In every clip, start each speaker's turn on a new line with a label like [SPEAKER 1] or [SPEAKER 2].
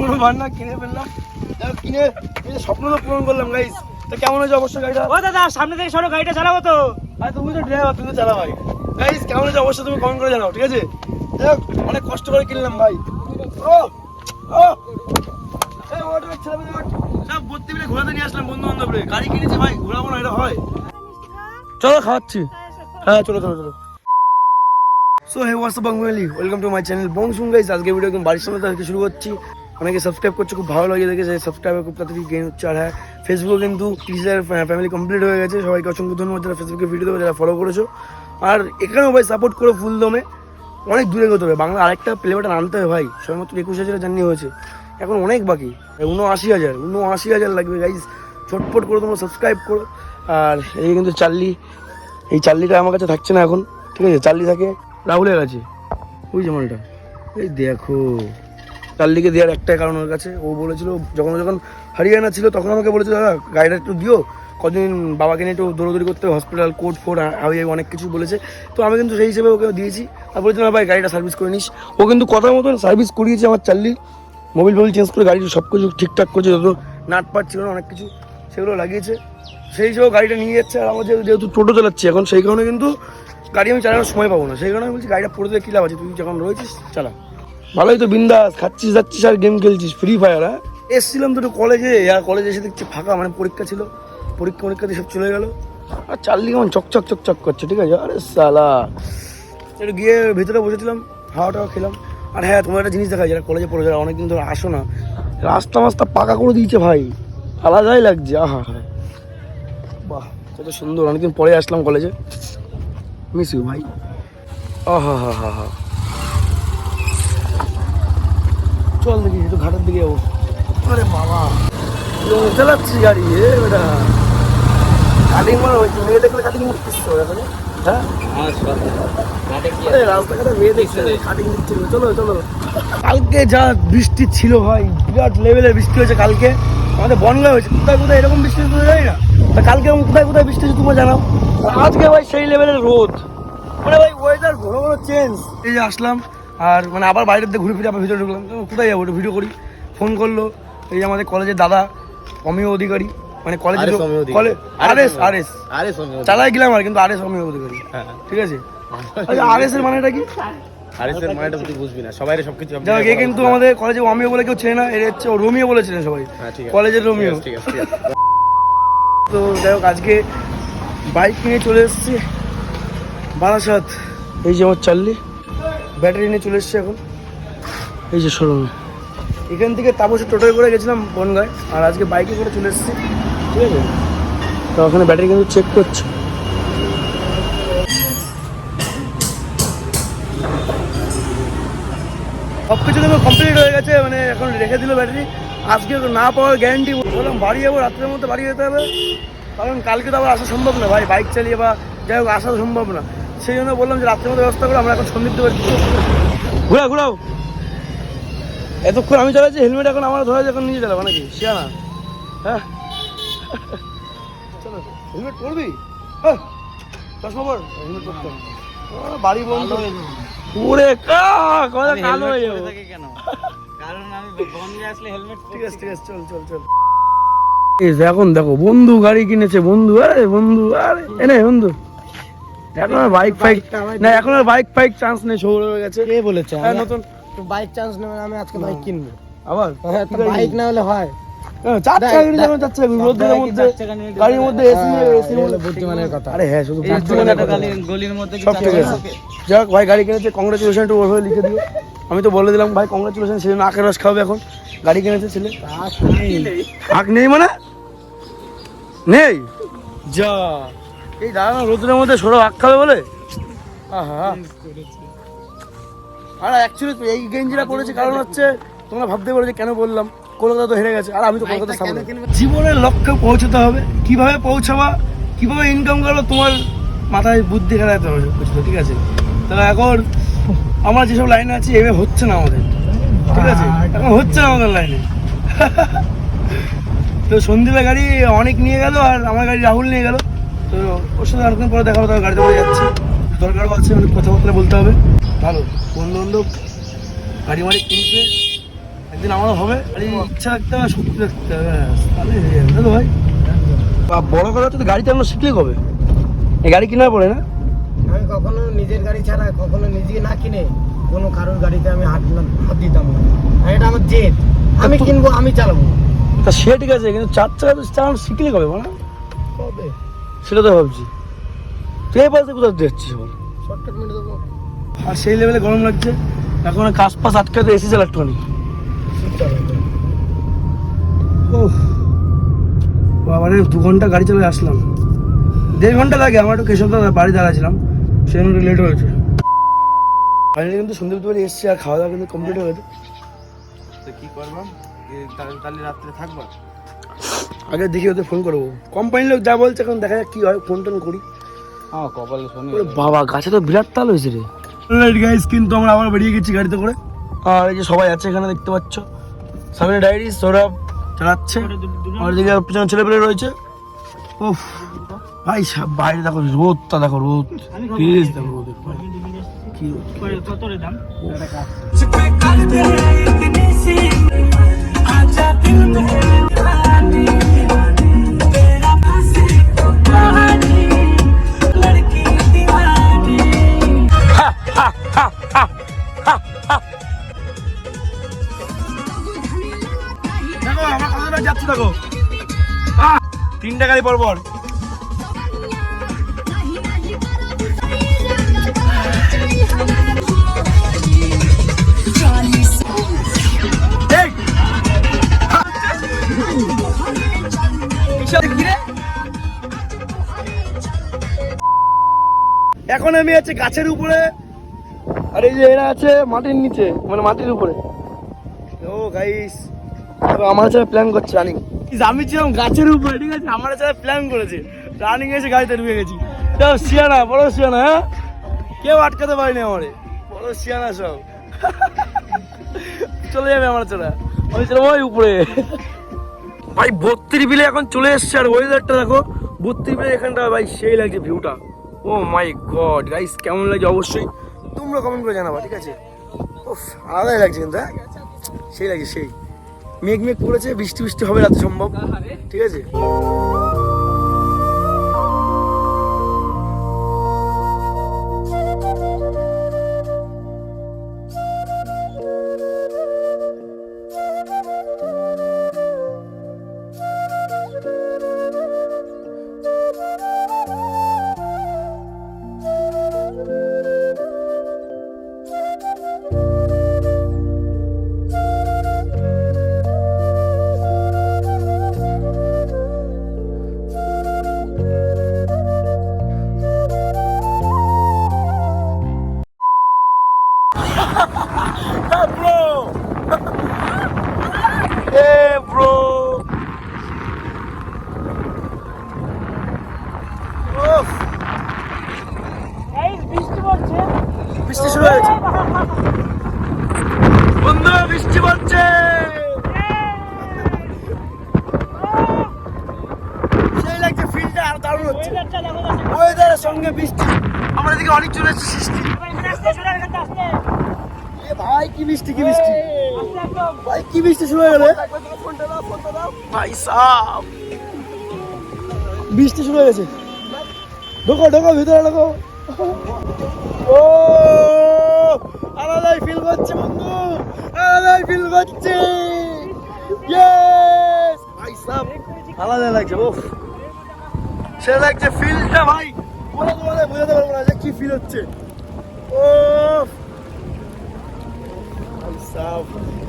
[SPEAKER 1] পুরো ভান্না কিনে ফেললাম। কিনে স্বপ্ন তো পূরণ করলাম গাইস তো কেমন হয়েছে অবশ্যই গাড়িটা?
[SPEAKER 2] ও দাদা সামনে থেকে সরো গাড়িটা চালাবো তো।
[SPEAKER 1] আর তুমি তো ড্রাইভার তুমি তো চালাও ভাই। গাইস কেমন হয়েছে অবশ্যই তুমি কমেন্ট করে জানাও ঠিক আছে? হোক, অনেক কষ্ট করে কিনলাম ভাই। ও ও। এই ওটা ছেলে সব ভর্তি মিলে ঘোরাতে নিয়ে আসলাম বন্ধু বান্ধব গাড়ি কিনেছে ভাই ঘোরাবো না এটা হয়। চলো খাওয়াচ্ছি। হ্যাঁ চলো চলো চলো। সো হে হোয়াটসঅ্যাপ বাংলি ওয়েলকাম টু মাই চ্যানেল বং শুন গাইস আজকে ভিডিও একদম বাড়ির সামনে থেকে শুরু করছি। অনেকে সাবস্ক্রাইব করছে, খুব ভালো লাগে দেখেছে সাবস্ক্রাইবার খুব তাড়াতাড়ি গেইন হচ্ছে। আর হ্যাঁ ফেসবুকে কিন্তু টিচার ফ্যামিলি কমপ্লিট হয়ে গেছে। সবাইকে অসংখ্য ধন্যবাদ যারা ফেসবুকে ভিডিও দেবে, যারা ফলো করেছ। আর এখানেও ভাই সাপোর্ট করো ফুল দমে। অনেক দূরে এগোতে হবে। বাংলা আরেকটা প্লে বাটন আনতে হবে ভাই। সবেমাত্র একুশ হাজার জার্নি হয়েছে। এখন অনেক বাকি। উনআশি হাজার উনআশি হাজার লাগবে গাইজ চটপট করে তোমরা সাবস্ক্রাইব করো। আর এই কিন্তু চাল্লি, এই চাল্লিটা আমার কাছে থাকছে না এখন। ঠিক আছে, চাল্লি থাকে। রাহুলের কাছে। ওই যে মালটা। এই দেখো। চাল্লিকে দেওয়ার একটাই কারণ ওর কাছে। ও বলেছিল, যখন যখন হরিয়ানা ছিল, তখন আমাকে বলেছিল, দাদা, গাড়িটা একটু দিও। কদিন বাবাকে নিয়ে একটু দৌড়দৌড়ি করতে হসপিটাল কোর্ট ফোর্ট হাবি অনেক কিছু বলেছে। তো আমি কিন্তু সেই হিসেবে ওকে দিয়েছি। আর বলেছিলাম ভাই, গাড়িটা সার্ভিস করে নিস। ও কিন্তু কথা মতন সার্ভিস করিয়েছে আমার চাল্লি মোবিল ফোবিল চেঞ্জ করে গাড়ি সব কিছু ঠিকঠাক করছে, যত নাট পাট ছিল না, অনেক কিছু সেগুলো লাগিয়েছে। সেই হিসেবে গাড়িটা নিয়ে যাচ্ছে। আর আমার যেহেতু টোটো চালাচ্ছি, এখন সেই কারণে কিন্তু গাড়ি আমি চালানোর সময় পাবো না। সেই কারণে আমি বলছি, গাড়িটা পড়ে দিলে কী লাভ আছে? তুই যখন রয়েছিস, চালা। ভালোই তো বিন্দাস খাচ্ছিস যাচ্ছিস আর গেম খেলছিস ফ্রি ফায়ার হ্যাঁ? এসছিলাম তো কলেজে আর কলেজে এসে দেখছি ফাঁকা মানে পরীক্ষা ছিল। পরীক্ষা পরীক্ষা দিয়ে সব চলে গেল। আর চাললি কেমন চকচক চকচক করছে ঠিক আছে? আরে সালা একটু গিয়ে ভিতরে বসেছিলাম হাওয়া টাওয়া খেলাম। আর হ্যাঁ তোমার একটা জিনিস দেখা যায় যারা কলেজে পড়ে যারা অনেকদিন ধরে আসো না রাস্তা মাস্তা পাকা করে দিয়েছে ভাই। আলাদাই লাগছে আহা। বাহ কত সুন্দর অনেকদিন পরে আসলাম কলেজে মিস ইউ ভাই। আহা হা হা হা। চল দেখি একটু ঘাটের দিকে যাব। আরে বাবা। চালাচ্ছি গাড়ি এ বেটা। কাটিং মারা হয়েছে মেয়ে দেখলে কাটিং এখন হ্যাঁ? রাস্তাঘাটে মেয়ে দেখছে কাটিং দিচ্ছে চলো চলো। কালকে যা বৃষ্টি ছিল ভাই বিরাট লেভেলের বৃষ্টি হয়েছে কালকে। আমাদের বনগা হয়েছে কোথায় কোথায় এরকম বৃষ্টি হয়েছে জানি না? তা কালকে এরকম কোথায় কোথায় বৃষ্টি হয়েছে তোমরা জানাও। আজকে ভাই সেই লেভেলের রোদ। মানে ভাই ওয়েদার ঘন ঘন চেঞ্জ এই যে আসলাম আর মানে আবার বাইরের দিকে ঘুরে ফিরে আবার ভিতরে ঢুকলাম। তো কোথায় যাব? একটু ভিডিও করি। ফোন করল। এই আমাদের কলেজের দাদা অমিয় অধিকারী। মানে কলেজে। কলেজ আরএস আরএস
[SPEAKER 3] আরে
[SPEAKER 1] চালাই গেলাম আর কিন্তু আরএস অমিয় অধিকারী।
[SPEAKER 3] হ্যাঁ।
[SPEAKER 1] ঠিক আছে? আরএস এর মানেটা কি?
[SPEAKER 3] আরে স্যার মানেটা তুই বুঝবি না। সবাই সবকিছু
[SPEAKER 1] যাক এ কিন্তু আমাদের কলেজে অমিয় বলে কেউ চেনে না। এর হচ্ছে রোমিও বলেছিলেন সবাই।
[SPEAKER 3] হ্যাঁ।
[SPEAKER 1] কলেজের রোমিও।
[SPEAKER 3] ঠিক আছে
[SPEAKER 1] তো যাই হোক আজকে বাইক নিয়ে চলে এসেছি। বারাসাত। এই যে আমার চাল্লি। ব্যাটারি নিয়ে চলে এসেছি এখন। এই যে শোরুমে। এখান থেকে তাপসে টোটোয় করে গেছিলাম বনগায় আর আজকে বাইকে করে চলে এসেছি। ঠিক আছে? তো ওখানে ব্যাটারি কিন্তু চেক করছে। সব কিছু কিন্তু কমপ্লিট হয়ে গেছে মানে এখন রেখে দিল ব্যাটারি। আজকে না পাওয়ার গ্যারান্টি বললাম বাড়ি যাব রাত্রের মধ্যে বাড়ি যেতে হবে। কারণ কালকে তো আবার আসা সম্ভব না ভাই বাইক চালিয়ে বা যাই হোক আসা সম্ভব না। সেই জন্য বললাম যে রাত্রের মধ্যে ব্যবস্থা করে আমরা এখন সন্দীপ দেবের ঘুরাও ঘুরাও। এতক্ষণ আমি চালাচ্ছি হেলমেট এখন আমার ধরা এখন নিয়ে চালাবো নাকি? হ্যাঁ? চলো হেলমেট পরবি? হ্যাঁ। চশমা পর। হেলমেট পরতাম বাড়ি বন্ধ। ওরে কা কালো হয়ে যাব।
[SPEAKER 2] কেন? কারণ আমি বন্ধে আসলে হেলমেট
[SPEAKER 1] ঠিক আছে ঠিক আছে চল চল চল। এখন দেখো বন্ধু গাড়ি কিনেছে বন্ধু আরে বন্ধু আরে এ নে বন্ধু। এখন আর বাইক ফাইক না এখন আর বাইক ফাইক চান্স নেই শহরে হয়ে গেছে।
[SPEAKER 4] কে বলেছে?
[SPEAKER 1] হ্যাঁ নতুন
[SPEAKER 4] বাইক চান্স নেবে আমি আজকে বাইক কিনবো।
[SPEAKER 1] আবার?
[SPEAKER 4] হ্যাঁ তো বাইক না হলে হয়।
[SPEAKER 1] চার চাকা কিনে
[SPEAKER 4] দেখ,
[SPEAKER 1] চার চাকা কিনে, মধ্যে গাড়ির মধ্যে এসি
[SPEAKER 4] হ্যাঁ,
[SPEAKER 1] এসি
[SPEAKER 4] এই বুদ্ধিমানের কথা।
[SPEAKER 1] আরে হ্যাঁ শুধু বুদ্ধিমানের কথা।
[SPEAKER 2] গলির মধ্যে
[SPEAKER 1] সব ঠিক আছে। যাক ভাই গাড়ি কিনেছে কংগ্রেচুলেশন ওর হয়ে লিখে দিও। আমি তো বলে দিলাম ভাই কংগ্রেচুলেশন সেই জন্য আখের রস খাবে এখন। গাড়ি কিনেছে ছেলে। আখ নেই মানে? নেই? যা। এই দাঁড়া না রোদ্রের মধ্যে সরো আখ খাবে বলে? আহা। আর অ্যাকচুয়ালি এই গেঞ্জিটা পড়েছে কারণ হচ্ছে তোমরা ভাবতে পারো যে কেন বললাম কলকাতা তো হেরে গেছে আর আমি তো কলকাতা সামনে জীবনের লক্ষ্যে পৌঁছতে হবে কীভাবে পৌঁছাবা কীভাবে ইনকাম করব তোমার মাথায় বুদ্ধি খেলাতে হবে বুঝলো ঠিক আছে? তাহলে এখন আমরা যেসব লাইনে আছি এভাবে হচ্ছে না আমাদের ঠিক আছে? এখন হচ্ছে না আমাদের লাইনে তো সন্দীপের গাড়ি অনেক নিয়ে গেল আর আমার গাড়ি রাহুল নিয়ে গেল। তো ওর সাথে অনেকদিন পরে দেখা হবে গাড়িতে করে যাচ্ছে। দরকারও আছে অনেক কথাবার্তা বলতে হবে। ভালো বন্ধু বান্ধব গাড়ি মাড়ি কিনছে একদিন আমারও হবে। খালি ইচ্ছা রাখতে হবে শক্তি রাখতে হবে তাহলে হয়ে তাই তো ভাই? বা বড় কথা হচ্ছে তো গাড়ি চালানো শিখলে কবে? এই গাড়ি কেনার পরে না?
[SPEAKER 4] আমি কখনো নিজের গাড়ি ছাড়া কখনো নিজে না কিনে কোনো কারোর গাড়িতে আমি হাত হাত দিতাম না। আর এটা আমার জেদ। আমি কিনবো আমি চালাবো।
[SPEAKER 1] তা সে ঠিক আছে কিন্তু চার চাকা তো চালানো শিখলে কবে মানে
[SPEAKER 4] কবে?
[SPEAKER 1] সেটা তো ভাবছি। তুই এই পাশে কোথাও যাচ্ছিস বল আর সেই লেভেলে গরম লাগছে। এখন কাজ পাস আটকাতে এসি চালা একটুখানি
[SPEAKER 4] ঠিক
[SPEAKER 1] ওহ বাবারে, দু ঘণ্টা গাড়ি চালিয়ে আসলাম। দেড় ঘণ্টা লাগে, আমার একটু কেশব দাদা বাড়ি দাঁড়াছিলাম সেজন্য একটু লেট হয়েছে। ফাইনালি কিন্তু সন্দীপ বাড়ি এসছি আর খাওয়া দাওয়া কিন্তু কমপ্লিট হয়ে গেছে।
[SPEAKER 3] তো কি করবাম কালি রাত্রে থাকবা?
[SPEAKER 1] আগে দেখি ওদের ফোন করব। কোম্পানির লোক যা বলছে এখন দেখা যাক কি হয় ফোন টোন করি।
[SPEAKER 2] হ্যাঁ
[SPEAKER 1] বাবা গাছে তো বিরাট তাল হয়েছে রে। রাইট গাইস কিন্তু আমরা আবার বেরিয়ে গেছি গাড়িতে করে। আর এই যে সবাই আছে এখানে দেখতে পাচ্ছ? সামনে ডায়েরি সৌরভ চালাচ্ছে। আর দিকে পিছনে ছেলেপেলে রয়েছে। ওফ ভাই বাইরে দেখো রোদটা দেখো রোদ। প্লিজ দেখো? রোদ। কি
[SPEAKER 2] কত রে দাম?
[SPEAKER 1] তিনটা গাড়ি? এখন আমি আছি গাছের উপরে। আর এই যে এরা আছে মাটির নিচে মানে মাটির উপরে। ও গাইস আমার সাথে প্ল্যান করছে রানিং। আমি ছিলাম গাছের উপরে, ঠিক আছে? আমার সাথে প্ল্যান করেছে। রানিং এসে গাড়িতে ঢুকে গেছি। সব শিয়ানা, বড় শিয়ানা হ্যাঁ? কেউ আটকাতে পারেনি আমারে। বড় শিয়ানা সব। চলে যাবে আমার চলে আমি ছিলাম ওই উপরে। ভাই, বত্রিশ বিলে এখন চলে এসছে আর ওয়েদারটা দেখো। বত্রিশ বিলে এখানটা, ভাই, সেই লাগছে ভিউটা ও মাই গড গাইস কেমন লাগছে? অবশ্যই তোমরা কমেন্ট করে জানাবা, ঠিক আছে? উফ, আলাদাই লাগছে কিন্তু হ্যাঁ? সেই লাগছে, সেই। মেঘ মেঘ করেছে বৃষ্টি বৃষ্টি হবে রাতে সম্ভব। ঠিক আছে? ওয়েদারের সঙ্গে বৃষ্টি। আমার এদিকে অনেক চলে এসেছে সৃষ্টি। ভাই কি বৃষ্টি কি
[SPEAKER 2] একদম।
[SPEAKER 1] ভাই কি বৃষ্টি শুরু হয়ে গেল? ভাই সাহ বৃষ্টি শুরু হয়ে গেছে। ঢোকো ঢোকো ভিতরে ঢোকো। ও আলাদাই ফিল করছে বন্ধু। আলাদাই ফিল করছে। ইয়েস ভাই সাহ আলাদা লাগছে ওফ সে লাগছে ফিলটা ভাই। বলে তোমাদের বোঝাতে পারব না যে কি ফিল হচ্ছে। ও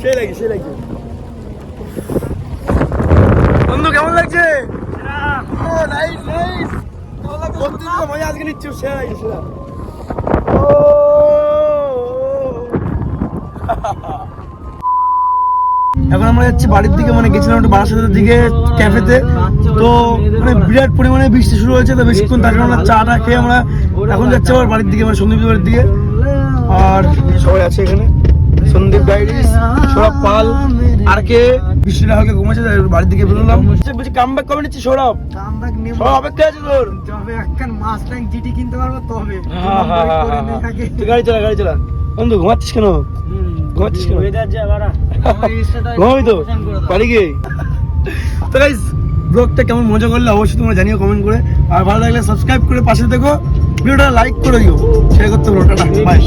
[SPEAKER 1] সেই লাগে সেই লাগে বন্ধু কেমন লাগছে? ও নাইস নাইস প্রত্যেকটা মজা আজকে নিচ্ছি সে সেরা ও। এখন আমরা যাচ্ছি বাড়ির দিকে মানে গেছিলাম একটু বারাসাতের দিকে ক্যাফেতে। তো মানে বিরাট পরিমাণে বৃষ্টি শুরু হয়েছে তো বেশিক্ষণ তার আমরা চাটা খেয়ে আমরা এখন যাচ্ছি আবার বাড়ির দিকে মানে সন্দীপ বাড়ির দিকে। আর সবাই আছে এখানে। সন্দীপ ডাইরিস সৌরভ পাল আর কে বৃষ্টিটা হালকা কমেছে তাই বাড়ির দিকে বেরোলাম। বলছি কাম ব্যাক কবে নিচ্ছি সৌরভ?
[SPEAKER 4] কামব্যাক নেব।
[SPEAKER 1] সৌরভ অপেক্ষা আছে তোর।
[SPEAKER 4] যবে একখান মাস ট্যাঙ্ক জিটি কিনতে পারব তবে।
[SPEAKER 1] হ্যাঁ, হ্যাঁ, হ্যাঁ, হ্যাঁ। তুই গাড়ি চালা গাড়ি চালা। বন্ধু ঘুমাচ্ছিস কেন? ঘুমাচ্ছিস কেন ঘুমাবি তো। তো ব্লগটা কেমন মজা করলে অবশ্যই তোমরা জানিও কমেন্ট করে। আর ভালো লাগলে সাবস্ক্রাইব করে পাশে দেখো ভিডিওটা লাইক করে দিও। শেয়ার করতে পারো টাটা বাই